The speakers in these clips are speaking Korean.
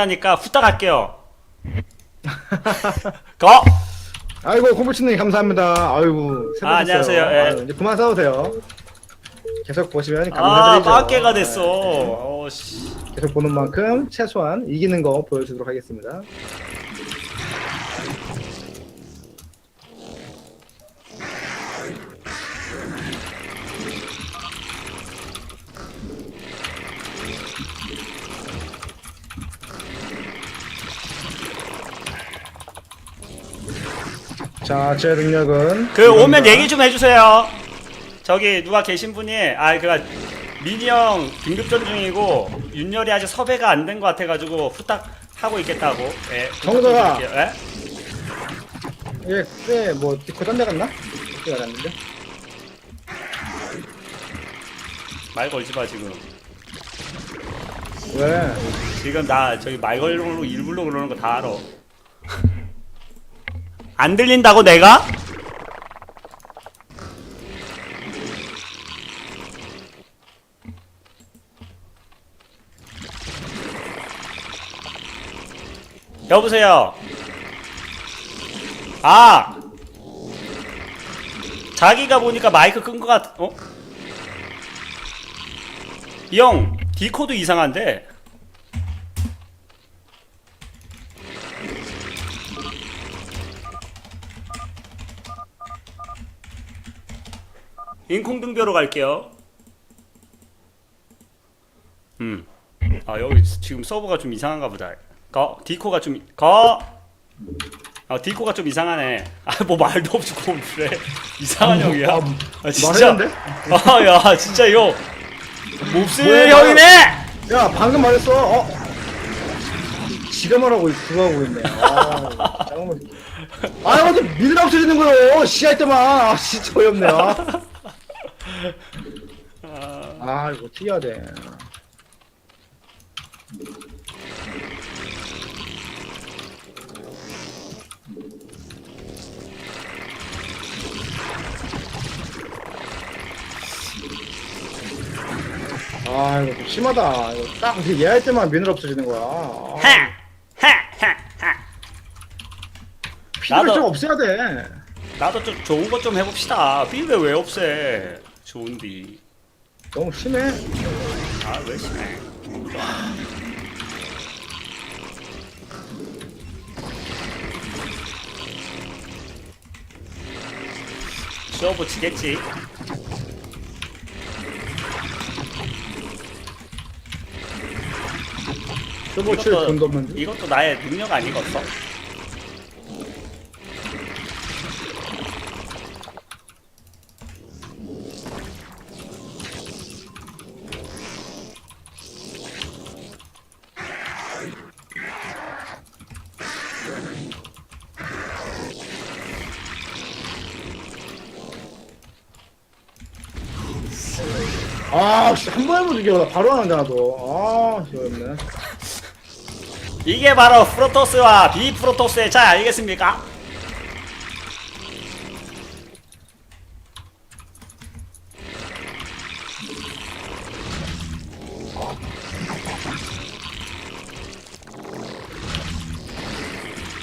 아니라니까 후딱 할게요. 거! 아이고 콤보치님 감사합니다. 아이고 아, 안녕하세요. 됐어요. 예. 아유, 이제 그만 싸우세요. 계속 보시면 아, 감사드리죠. 빵개가 됐어. 네, 어, 씨. 계속 보는 만큼 최소한 이기는 거 보여주도록 하겠습니다. 자, 제 능력은 그 오면. 얘기 좀 해주세요. 저기 누가 계신 분이 아 그니까 민이 형 긴급전 중이고 윤열이 아직 섭외가 안 된 것 같아가지고 후딱 하고 있겠다고. 예. 드릴게요. 예? 예, 그때 뭐 디코 딴데 갔나? 그때 갔는데. 말 걸지 마 지금. 왜? 지금 나 저기 말 걸고 일부러 그러는 거 다 알아. 안 들린다고 내가? 여보세요. 아. 자기가 보니까 마이크 끈거 같, 어? 이 형, 디코드 이상한데? 인콩등뼈로 갈게요. 음. 아, 여기 지금 서버가 좀 이상한가 보다. 거, 디코가 좀, 거! 아, 디코가 좀 이상하네. 아, 뭐 말도 없이 그래. 이상한 형이야. 아, 아, 진짜. 말했는데? 아, 야, 진짜 이거. 몹쓸 뭐야, 형이네! 야 방금 말했어. 어? 지가 말하고 있- 그거 하고 있네. 아, 잠깐만. 아, 어디 미드랑 없어지는 거요. 시할 때만. 아, 진짜 어이없네. 아, 아 이거 어떻게 해야 돼. 아 이거 좀 심하다. 이거 딱 얘할 때만 미늘 없어지는 거야. 아, 하! 하! 하! 하! 피드를 나도- 좀 없애야 돼. 나도 좀 좋은 것 좀 해봅시다. 빌왜 왜 없애? 좋은디. 너무 심해. 아, 왜 심해? 수업을 치겠지. 저거 칠 돈도 없는데. 이것도 나의 능력 아니겠어? 아, 씨, 한 번에 못 이겨. 나 바로 하는데, 나도. 아, 씨, 어렵네. 이게 바로 프로토스와 비프로토스의 차이 아니겠습니까?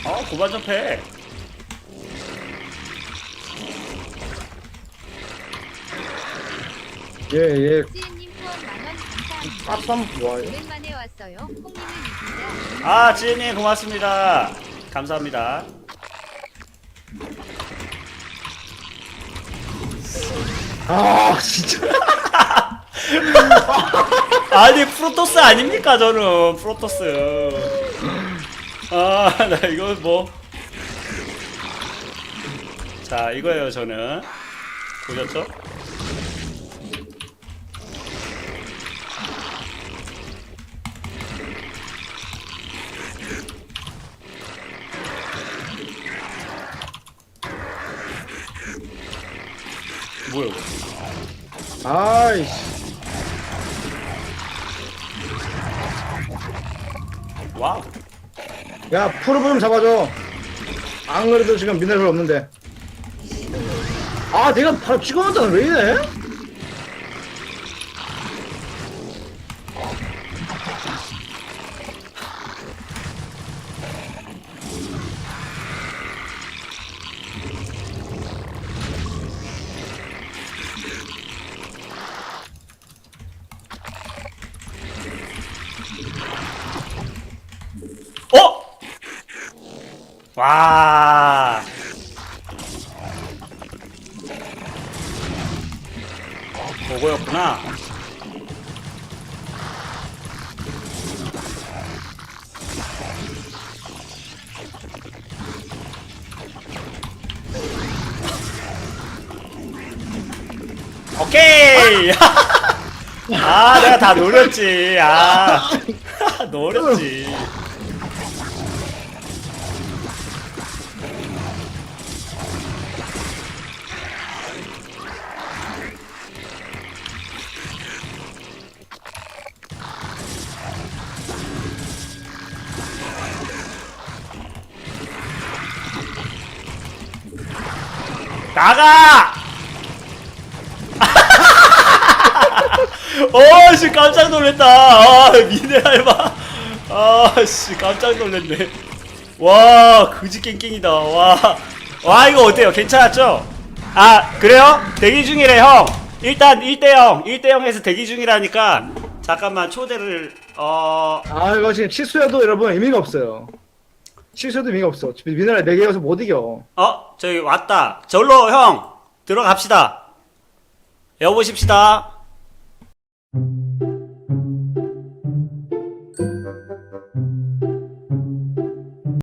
어, 고반 접해. 후원 만원 감사합니다. 깝삼 좋아해. 오랜만에 왔어요. 콩님은 이기자. 아, 지혜님 고맙습니다. 감사합니다. 아, 진짜. 아니 프로토스 아닙니까 저는 프로토스 아 나 이거 뭐 자 이거예요 저는 보셨죠? 뭐야 이거 아이씨. 와우 야, 프로브 좀 잡아줘. 안 그래도 지금 미네랄 없는데. 아, 내가 바로 찍어놨잖아. 왜 이래? 와. 그거였구나. 오케이! 아, 내가 다 노렸지. 아, 노렸지. 나가! 어씨 깜짝 놀랐다. 아 미네랄 봐. 아씨 깜짝 놀랐네. 와 그지 깽깽이다. 와. 와 이거 어때요? 괜찮았죠? 아 그래요? 대기 중이래 형. 일단 1대0 1대0에서 대기 중이라니까 잠깐만 초대를 어 아 이거 지금 취소해도 여러분 의미가 없어요 취소해도 의미가 없어 미네랄 4개여서 못 이겨 어, 저기 왔다. 절로 형 들어갑시다. 여보십시다.